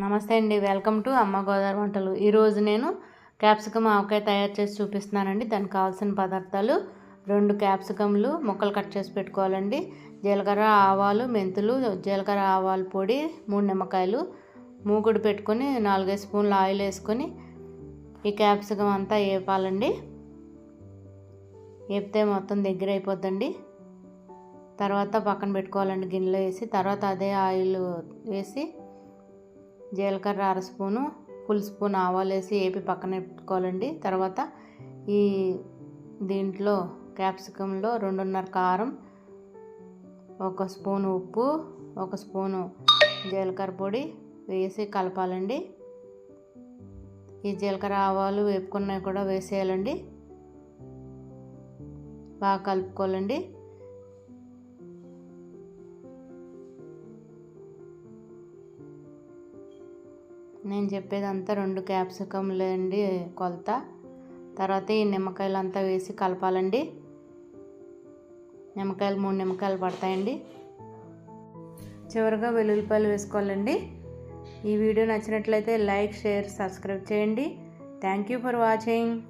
నమస్తే అండి. Welcome to అమ్మ గోదావరి వంటలు. ఈరోజు నేను క్యాప్సికమ్ ఆవకాయ తయారు చేసి చూపిస్తున్నానండి. దానికి కావాల్సిన పదార్థాలు రెండు క్యాప్సికమ్లు ముక్కలు కట్ చేసి పెట్టుకోవాలండి. జీలకర్ర ఆవాలు మెంతులు జీలకర్ర ఆవాల పొడి మూడు నిమ్మకాయలు మూకుడు పెట్టుకొని నాలుగైదు స్పూన్లు ఆయిల్ వేసుకొని ఈ క్యాప్సికమ్ అంతా వేపాలండి వేపితే మొత్తం దగ్గర అయిపోద్దండి. తర్వాత పక్కన పెట్టుకోవాలండి గిన్నెలో వేసి. తర్వాత అదే ఆయిల్ వేసి జీలకర్ర అర స్పూను ఫుల్ స్పూన్ ఆవాలు వేసి వేపి పక్కన పెట్టుకోవాలండి. తర్వాత ఈ దీంట్లో క్యాప్సికంలో రెండున్నర కారం ఒక స్పూను ఉప్పు ఒక స్పూను జీలకర్ర పొడి వేసి కలపాలండి. ఈ జీలకర్ర ఆవాలు వేపుకున్నవి కూడా వేసేయాలండి. బాగా కలుపుకోవాలండి. నేను చెప్పేదంతా రెండు క్యాప్సికంలు అండి కొలత. తర్వాత ఈ నిమ్మకాయలు అంతా వేసి కలపాలండి. నిమ్మకాయలు మూడు నిమ్మకాయలు పడతాయండి. చివరిగా వెల్లుల్లిపాయలు వేసుకోవాలండి. ఈ వీడియో నచ్చినట్లయితే లైక్ షేర్ సబ్స్క్రైబ్ చేయండి. Thank you for watching.